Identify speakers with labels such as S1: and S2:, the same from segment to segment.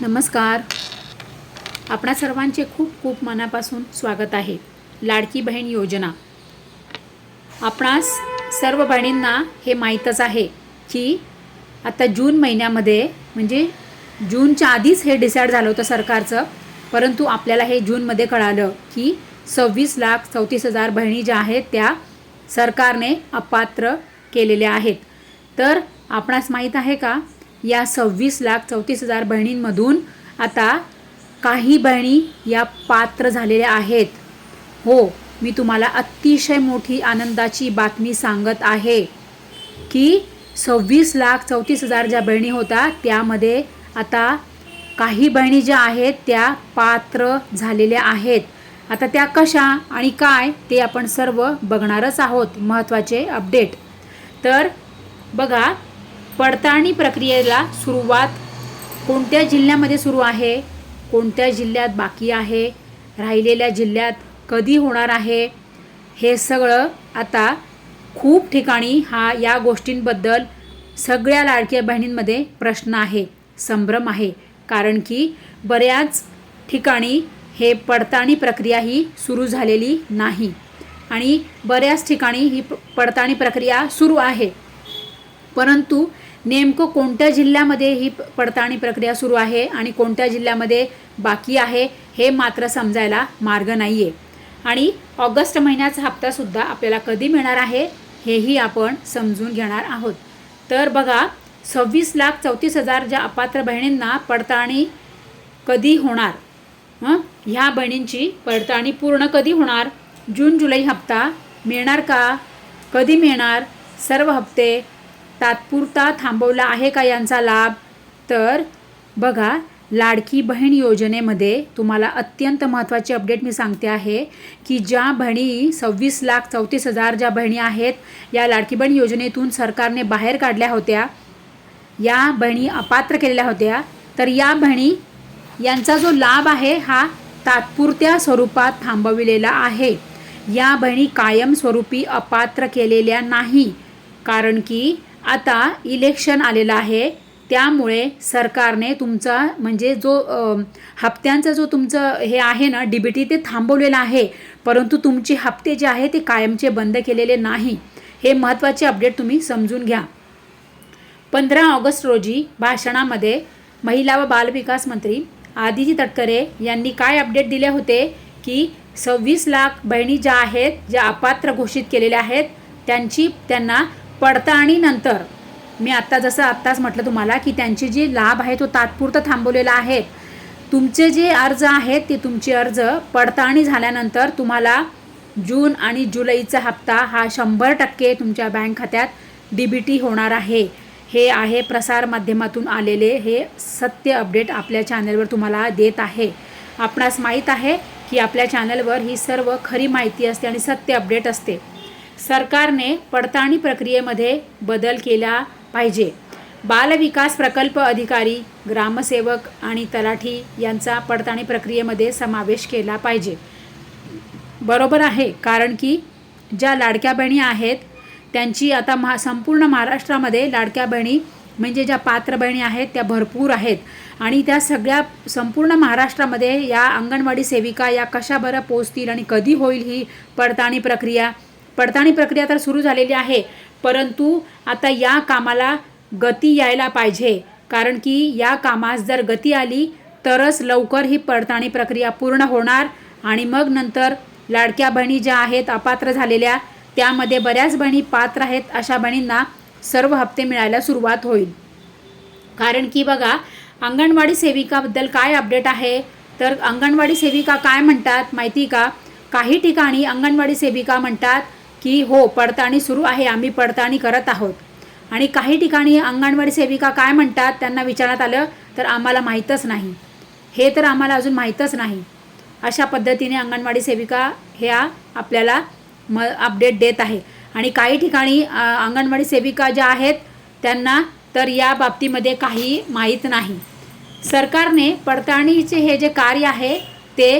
S1: नमस्कार. आपणा सर्वांचे खूप खूप मनापासून स्वागत आहे. लाडकी बहीण योजना. आपणास सर्व बहिणींना हे माहीतच आहे की आता जून महिन्यामध्ये म्हणजे जूनच्या आधीच हे डिसाईड झालं होतं सरकारचं. परंतु आपल्याला हे जूनमध्ये कळालं की सव्वीस लाख चौतीस हजार बहिणी ज्या आहेत त्या सरकारने अपात्र केलेल्या आहेत. तर आपणास माहीत आहे का या सव्वीस लाख चौतीस हजार बहिणींमधून आता काही बहिणी या पात्र झालेल्या आहेत. हो मी तुम्हाला अतिशय मोठी आनंदाची बातमी सांगत आहे की सव्वीस लाख चौतीस हजार ज्या बहिणी होत्या त्यामध्ये आता काही बहिणी ज्या आहेत त्या पात्र झालेल्या आहेत. आता त्या कशा आणि काय ते आपण सर्व बघणारच आहोत. महत्त्वाचे अपडेट. तर बघा पडताळणी प्रक्रियेला सुरुवात कोणत्या जिल्ह्यामध्ये सुरू आहे? कोणत्या जिल्ह्यात बाकी आहे? राहिलेल्या जिल्ह्यात कधी होणार आहे? हे सगळं आता खूप ठिकाणी हा या गोष्टींबद्दल सगळ्या लाडक्या बहिणींमध्ये प्रश्न आहे संभ्रम आहे. कारण की बऱ्याच ठिकाणी हे पडताळणी प्रक्रिया ही सुरू झालेली नाही आणि बऱ्याच ठिकाणी ही प- पडताळणी प्रक्रिया सुरू आहे. परंतु नेमकं कोणत्या जिल्ह्यामध्ये ही प- पडताळणी प्रक्रिया सुरू आहे आणि कोणत्या जिल्ह्यामध्ये बाकी आहे हे मात्र समजायला मार्ग नाही आहे आणि ऑगस्ट महिन्याचा हप्तासुद्धा आपल्याला कधी मिळणार आहे हेही आपण समजून घेणार आहोत. तर बघा सव्वीस लाख चौतीस हजार ज्या अपात्र बहिणींना पडताळणी कधी होणार? हं? ह्या बहिणींची पडताळणी पूर्ण कधी होणार? जून जुलै हप्ता मिळणार का? कधी मिळणार? सर्व हप्ते तात्पुरता थांबवला आहे का यांचा लाभ? तर बघा लाडकी बहीण योजनेमध्ये तुम्हाला अत्यंत महत्त्वाची अपडेट मी सांगते आहे की ज्या बहिणी सव्वीस लाख चौतीस हजार ज्या बहिणी आहेत या लाडकी बहीण योजनेतून सरकारने बाहेर काढल्या होत्या या बहिणी अपात्र केलेल्या होत्या तर या बहिणी यांचा जो लाभ आहे हा तात्पुरत्या स्वरूपात थांबविलेला आहे. या बहिणी कायमस्वरूपी अपात्र केलेल्या नाही कारण की आता इलेक्शन आलेलं आहे. त्यामुळे सरकारने तुमचा म्हणजे जो हप्त्यांचा जो तुमचं हे आहे ना डी बी टी ते थांबवलेलं आहे. परंतु तुमचे हप्ते जे आहे ते कायमचे बंद केलेले नाही. हे महत्त्वाचे अपडेट तुम्ही समजून घ्या. पंधरा ऑगस्ट रोजी भाषणामध्ये महिला व बालविकास मंत्री आदिती तटकरे यांनी काय अपडेट दिले होते? की सव्वीस लाख बहिणी ज्या आहेत ज्या अपात्र घोषित केलेल्या आहेत त्यांची त्यांना पडताळणीनंतर मी आत्ता जसं आत्ताच म्हटलं तुम्हाला की त्यांचे जे लाभ आहे तो तात्पुरता थांबवलेला आहे. तुमचे जे अर्ज आहेत ते तुमचे अर्ज पडताळणी झाल्यानंतर तुम्हाला जून आणि जुलैचा हप्ता हा शंभर टक्के तुमच्या बँक खात्यात डी बी टी होणार आहे. हे आहे प्रसार माध्यमातून आलेले हे सत्य अपडेट आपल्या चॅनलवर तुम्हाला देत आहे. आपणास माहीत आहे की आपल्या चॅनलवर ही सर्व खरी माहिती असते आणि सत्य अपडेट असते. सरकारने पडताळणी प्रक्रियेमध्ये बदल केला पाहिजे. बालविकास प्रकल्प अधिकारी ग्रामसेवक आणि तलाठी यांचा पडताळणी प्रक्रियेमध्ये समावेश केला पाहिजे. बरोबर आहे कारण की ज्या लाडक्या बहिणी आहेत त्यांची आता महा संपूर्ण महाराष्ट्रामध्ये लाडक्या बहिणी म्हणजे ज्या पात्र बहिणी आहेत त्या भरपूर आहेत. आणि त्या सगळ्या संपूर्ण महाराष्ट्रामध्ये या अंगणवाडी सेविका या कशा बरं पोचतील आणि कधी होईल ही पडताळणी प्रक्रिया पडताळणी प्रक्रिया तर सुरू झालेली आहे परंतु आता या कामाला गती यायला पाहिजे. कारण की या कामास जर गती आली तरच लवकर ही पडताळणी प्रक्रिया पूर्ण होणार आणि मग नंतर लाडक्या बहिणी ज्या आहेत अपात्र झालेल्या त्यामध्ये बऱ्याच बहिणी पात्र आहेत अशा बहिणींना सर्व हप्ते मिळायला सुरुवात होईल. कारण की बघा अंगणवाडी सेविकाबद्दल काय अपडेट आहे? तर अंगणवाडी सेविका काय म्हणतात माहिती का? काही ठिकाणी अंगणवाडी सेविका म्हणतात की हो पडताळणी सुरू आहे आम्ही पडताळणी करत आहोत. आणि काही ठिकाणी अंगणवाडी सेविका काय म्हणतात त्यांना विचारण्यात आलं तर आम्हाला माहीतच नाही. हे तर आम्हाला अजून माहीतच नाही. अशा पद्धतीने अंगणवाडी सेविका ह्या आपल्याला म अपडेट देत आहे. आणि काही ठिकाणी अंगणवाडी सेविका ज्या आहेत त्यांना तर या बाबतीमध्ये काही माहीत नाही. सरकारने पडताळणीचे हे जे कार्य आहे ते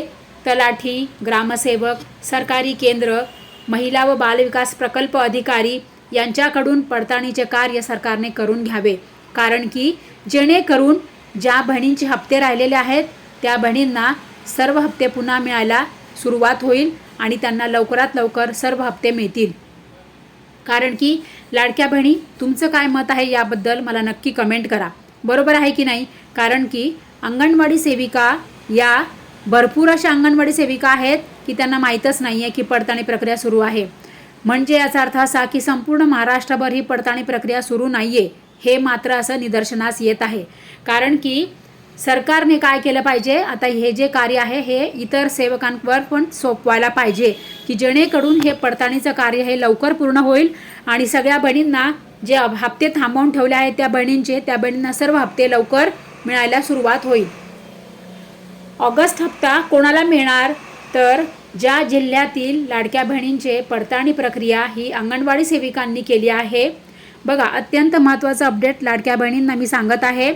S1: तलाठी ग्रामसेवक सरकारी केंद्र महिला व बालविकास प्रकल्प अधिकारी यांच्याकडून पडताळणीचे कार्य सरकारने करून घ्यावे. कारण की जेणेकरून ज्या बहिणींचे हप्ते राहिलेले आहेत त्या बहिणींना सर्व हप्ते पुन्हा मिळायला सुरुवात होईल आणि त्यांना लवकरात लवकर सर्व हप्ते मिळतील. कारण की लाडक्या बहिणी तुमचं काय मत आहे याबद्दल मला नक्की कमेंट करा. बरोबर आहे की नाही? कारण की अंगणवाडी सेविका या भरपूर अशा अंगणवाडी सेविका आहेत की त्यांना माहीतच नाही आहे की पडताळणी प्रक्रिया सुरू आहे. म्हणजे याचा अर्थ असा की संपूर्ण महाराष्ट्रभर ही पडताळणी प्रक्रिया सुरू नाही आहे हे मात्र असं निदर्शनास येत आहे. कारण की सरकारने काय केलं पाहिजे? आता हे जे कार्य आहे हे इतर सेवकांवर पण सोपवायला पाहिजे की जेणेकरून हे पडताळणीचं कार्य हे लवकर पूर्ण होईल आणि सगळ्या बहिणींना जे हप्ते थांबवून ठेवले आहेत त्या बहिणींचे त्या बहिणींना सर्व हप्ते लवकर मिळायला सुरुवात होईल. ऑगस्ट हप्ता कोणाला मिळणार? तर ज्या जिल्ह्यातील लाडक्या बहिणींचे पडताळणी प्रक्रिया ही अंगणवाडी सेविकांनी केली आहे. बघा अत्यंत महत्त्वाचं अपडेट लाडक्या बहिणींना मी सांगत आहे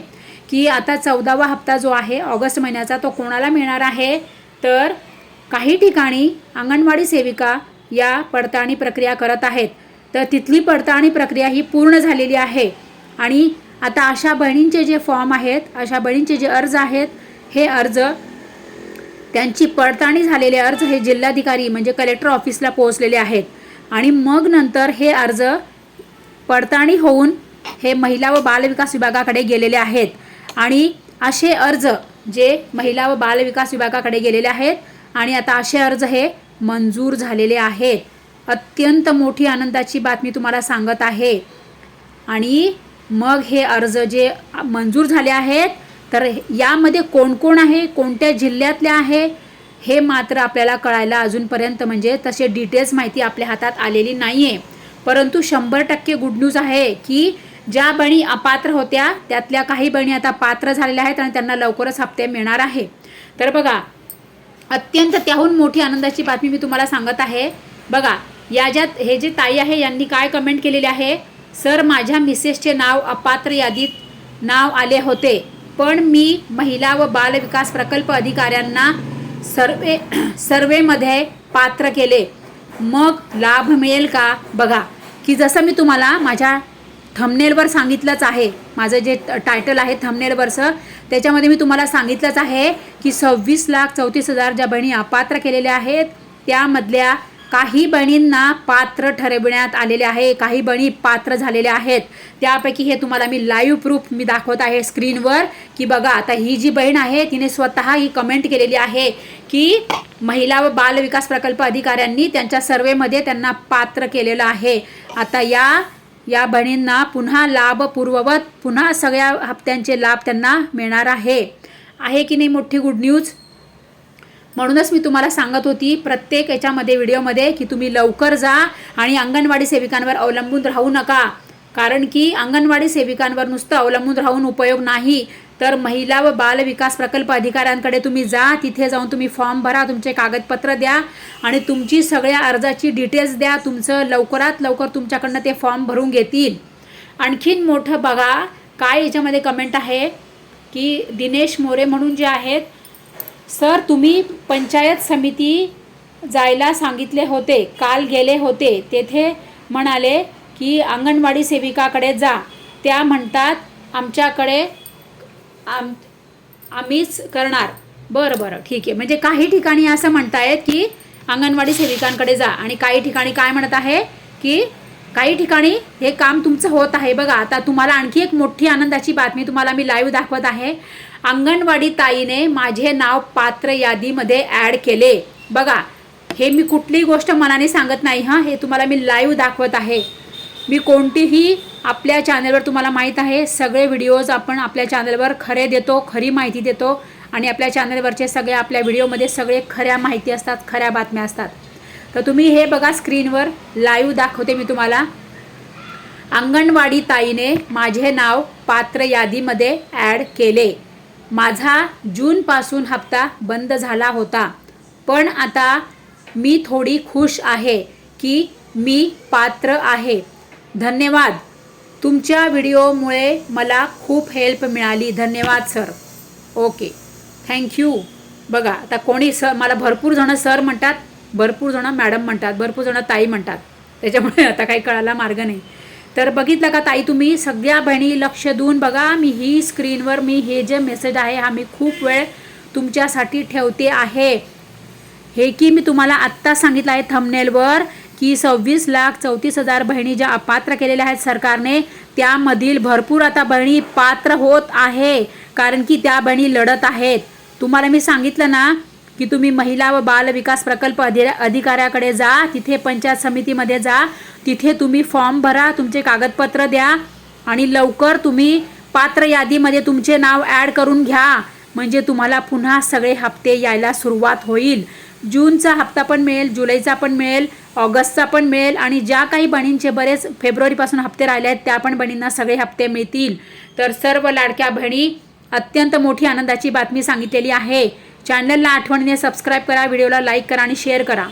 S1: की आता चौदावा हप्ता जो आहे ऑगस्ट महिन्याचा तो कोणाला मिळणार आहे? तर काही ठिकाणी अंगणवाडी सेविका या पडताळणी प्रक्रिया करत आहेत. तर तिथली पडताळणी प्रक्रिया ही पूर्ण झालेली आहे. आणि आता अशा बहिणींचे जे फॉर्म आहेत अशा बहिणींचे जे अर्ज आहेत हे अर्ज त्यांची पडताळणी झालेले अर्ज हे जिल्हाधिकारी म्हणजे कलेक्टर ऑफिसला पोहोचलेले आहेत. आणि मग नंतर हे अर्ज पडताळणी होऊन हे महिला व बालविकास विभागाकडे गेलेले आहेत. आणि असे अर्ज जे महिला व बालविकास विभागाकडे गेलेले आहेत आणि आता असे अर्ज हे मंजूर झालेले आहेत. अत्यंत मोठी आनंदाची बातमी तुम्हाला सांगत आहे. आणि मग हे अर्ज जे मंजूर झाले आहेत तर यामध्ये कोण कोण आहे? कोणत्या जिल्ह्यातल्या आहे? हे मात्र आपल्याला कळायला अजूनपर्यंत म्हणजे तसे डिटेल्स माहिती आपल्या हातात आलेली नाही आहे परंतु शंभर टक्के गुड न्यूज आहे की ज्या बहिणी अपात्र होत्या त्यातल्या काही बहिणी आता पात्र झालेल्या आहेत आणि त्यांना लवकरच हप्ते मिळणार आहे. तर बघा अत्यंत त्याहून मोठी आनंदाची बातमी मी तुम्हाला सांगत आहे. बघा या ज्यात हे जे ताई आहे यांनी काय कमेंट केलेले आहे? सर माझ्या मिसेसचे नाव अपात्र यादीत नाव आले होते. पण मी महिला व बाल विकास प्रकल्प अधिकाऱ्यांना सर्वे सर्वेमध्ये पात्र केले. मग लाभ मिळेल का? बघा. की जसं मी तुम्हाला माझ्या थंबनेलवर सांगितलंच आहे माझं जे टायटल आहे थंबनेलवरचं त्याच्यामध्ये मी तुम्हाला सांगितलंच आहे की सव्वीस लाख चौतीस हजार ज्या बहिणी अपात्र केलेल्या आहेत त्यामधल्या काही बहिणींना पात्र ठरविण्यात आलेले आहे काही बहिणी पात्र झालेल्या आहेत. त्यापैकी हे तुम्हाला मी लाईव्ह प्रूफ मी दाखवत आहे स्क्रीनवर की बघा आता ही जी बहीण आहे तिने स्वतः ही कमेंट केलेली आहे की महिला व बाल विकास प्रकल्प अधिकाऱ्यांनी त्यांच्या सर्वेमध्ये त्यांना पात्र केलेलं आहे. आता या या बहिणींना पुन्हा लाभ पूर्ववत पुन्हा सगळ्या हप्त्यांचे लाभ त्यांना मिळणार आहे. आहे की नाही मोठी गुड न्यूज म्हणूनच मी तुम्हाला सांगत होती प्रत्येक याच्यामध्ये व्हिडिओमध्ये की तुम्ही लवकर जा आणि अंगणवाडी सेविकांवर अवलंबून राहू नका. कारण की अंगणवाडी सेविकांवर नुसतं अवलंबून राहून उपयोग नाही. तर महिला व बाल विकास प्रकल्प अधिकाऱ्यांकडे तुम्ही जा तिथे जाऊन तुम्ही फॉर्म भरा तुमचे कागदपत्र द्या आणि तुमची सगळ्या अर्जाची डिटेल्स द्या. तुमचं लवकरात लवकर तुमच्याकडनं ते फॉर्म भरून घेतील. आणखीन मोठं बघा काय याच्यामध्ये कमेंट आहे? की दिनेश मोरे म्हणून जे आहेत सर तुम्ही पंचायत समिती जायला सांगितले होते काल गेले होते. तेथे म्हणाले की अंगणवाडी सेविकाकडे जा. त्या म्हणतात आमच्याकडे आम आम्हीच करणार. बरं बरं. ठीक आहे. म्हणजे काही ठिकाणी असं म्हणतायत की अंगणवाडी सेविकांकडे जा. आणि काही ठिकाणी काय म्हणत आहे की काही ठिकाणी हे काम तुमचं होत आहे. बघा आता तुम्हाला आणखी एक मोठी आनंदाची बातमी तुम्हाला मी लाईव्ह दाखवत आहे. अंगणवाडी ताईने माझे नाव पात्र यादीमध्ये ॲड केले. बघा हे मी कुठलीही गोष्ट मनाने सांगत नाही हां हे तुम्हाला मी लाईव्ह दाखवत आहे. मी कोणतीही आपल्या चॅनलवर तुम्हाला माहीत आहे सगळे व्हिडिओज आपण आपल्या चॅनलवर खरे देतो खरी माहिती देतो आणि आपल्या चॅनलवरचे सगळे आपल्या व्हिडिओमध्ये सगळे खऱ्या माहिती असतात खऱ्या बातम्या असतात. तर तुम्ही हे बघा स्क्रीनवर लाईव्ह दाखवते मी तुम्हाला. अंगणवाडी ताईने माझे नाव पात्र यादीमध्ये ॲड केले. माझा जूनपासून हप्ता बंद झाला होता. पण आता मी थोडी खुश आहे की मी पात्र आहे. धन्यवाद. तुमच्या व्हिडिओमुळे मला खूप हेल्प मिळाली. धन्यवाद सर ओके थँक्यू बघा आता कोणी सर मला भरपूर जणं सर म्हणतात भरपूर जणं मॅडम म्हणतात भरपूर जणं ताई म्हणतात. त्याच्यामुळे आता काही कळायला मार्ग नाही. तर बघितलं का ताई तुम्ही? सगळ्या बहिणी लक्ष देऊन बघा मी ही स्क्रीनवर मी हे जे मेसेज आहे हा मी खूप वेळ तुमच्यासाठी ठेवते आहे. हे की मी तुम्हाला आत्ता सांगितलं आहे थमनेलवर की सव्वीस लाख चौतीस हजार बहिणी ज्या अपात्र केलेल्या आहेत सरकारने त्यामधील भरपूर आता बहिणी पात्र होत आहे कारण की त्या बहिणी लढत आहेत. तुम्हाला मी सांगितलं ना की तुम्ही महिला व बाल विकास प्रकल्प अधि अधिकाऱ्याकडे जा तिथे पंचायत समितीमध्ये जा तिथे तुम्ही फॉर्म भरा तुमचे कागदपत्र द्या आणि लवकर तुम्ही पात्र यादीमध्ये तुमचे नाव ॲड करून घ्या. म्हणजे तुम्हाला पुन्हा सगळे हप्ते यायला सुरुवात होईल. जूनचा हप्ता पण मिळेल जुलैचा पण मिळेल ऑगस्टचा पण मिळेल आणि ज्या काही बहिणींचे बरेच फेब्रुवारीपासून हप्ते राहिले आहेत त्या पण बहिणींना सगळे हप्ते मिळतील. तर सर्व लाडक्या बहिणी अत्यंत मोठी आनंदाची बातमी सांगितलेली आहे. चॅनलला आठवणीने सबस्क्राईब करा व्हिडिओला लाईक करा आणि शेअर करा.